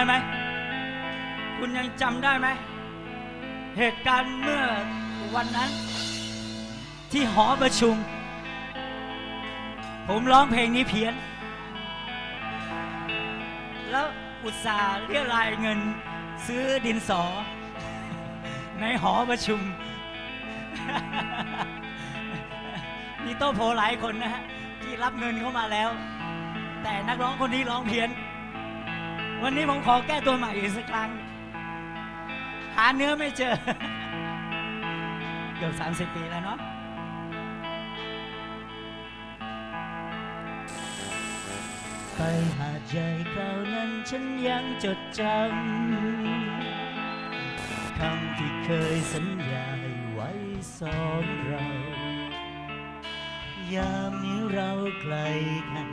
ได้ไหม คุณยังจำได้ไหม เหตุการณ์เมื่อวันนั้น ที่หอประชุม ผมร้องเพลงนี้เพี้ยน แล้วอุตส่าห์เรียรายเงินซื้อดินสอ ในหอประชุม มีโต๊ะโผหลายคนนะฮะ ที่รับเงินเข้ามาแล้ว แต่นักร้องคนนี้ร้องเพี้ยน วันนี้ผมขอแก้ตัวใหม่อีกสักครั้ง หาเนื้อไม่เจอ เกือบสามสิบปีแล้วเนาะไปหาดใหญ่คราวนั้นฉันยังจดจำคำที่เคยสัญญาไว้สองเรา ยามนี้เราไกลกัน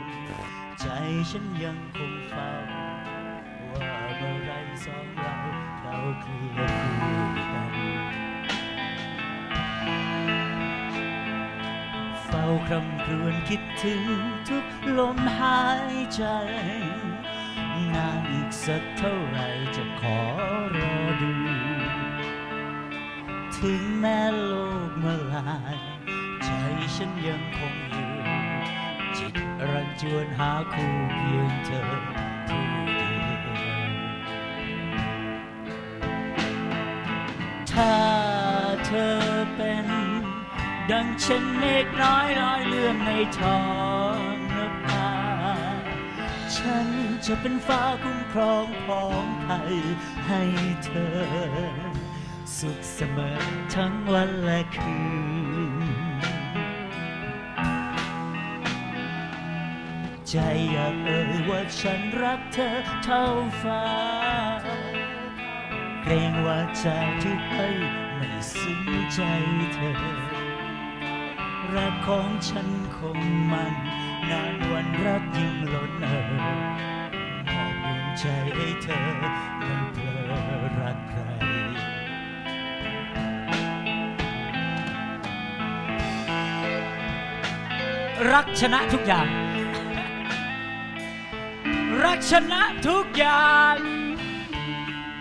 ใจฉันยังคงเฝ้า เมื่อไรสองเราเราคลียร์คู่กันเฝ้าคำครวญคิดถึงทุกลมหายใจ นานอีกสักเท่าไรจะขอรอดู ถึงแม้โลกมื่อลาย ใจฉันยังคงอยู่ จิตรันจวนหาคู่เพียงเธอ ดังเช่นเมฆน้อยลอยเลื่อนในท้องนภาฉันจะเป็นฟ้าคุ้มครองพ้องภัยให้เธอ สุขเสมอทั้งวันและคืน ใจอยากเอ่ยว่าฉันรักเธอเท่าฟ้า เกรงว่าจะที่ให้ไม่ซึ้งใจเธอ รักของฉันคงมันนานวันรักยิ่งล้นเอ่อมอบดวงใจให้เธอไม่เพลอรักใคร รักชนะทุกอย่าง รักชนะทุกอย่าง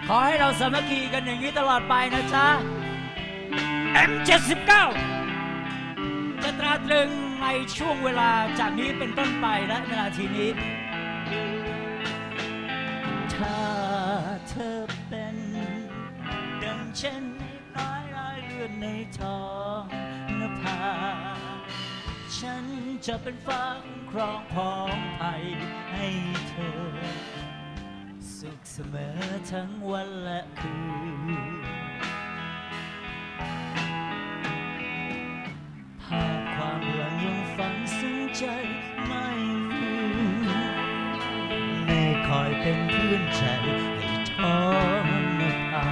ขอให้เราสามัคคีกันอย่างนี้ตลอดไปนะจ๊ะ M79 จะตราตรึงในช่วงเวลาจากนี้เป็นต้นไปและนาทีนี้ ถ้าเธอเป็นดังเช่นน้อยลอยเลือนในท้องนภา ฉันจะเป็นฟ้าคุ้มครองพ้องภัยให้เธอ สุขเสมอทั้งวันและคืน ไม่ลืมเมฆคอยเป็นเพื่อนใจให้ท้องนภา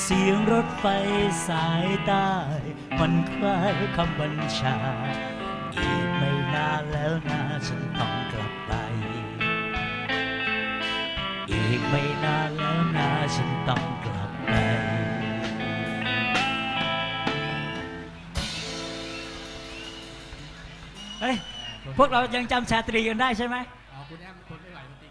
เสียงรถไฟสายใต้มันคล้ายคำบัญชา อีกไม่นานแล้วนะฉันต้องกลับไป อีกไม่นานแล้วนะฉันต้องกลับ พวกเรายังจำชาตรีกันได้ใช่ไหมอ๋อคุณแอมคนไม่ไหวจริ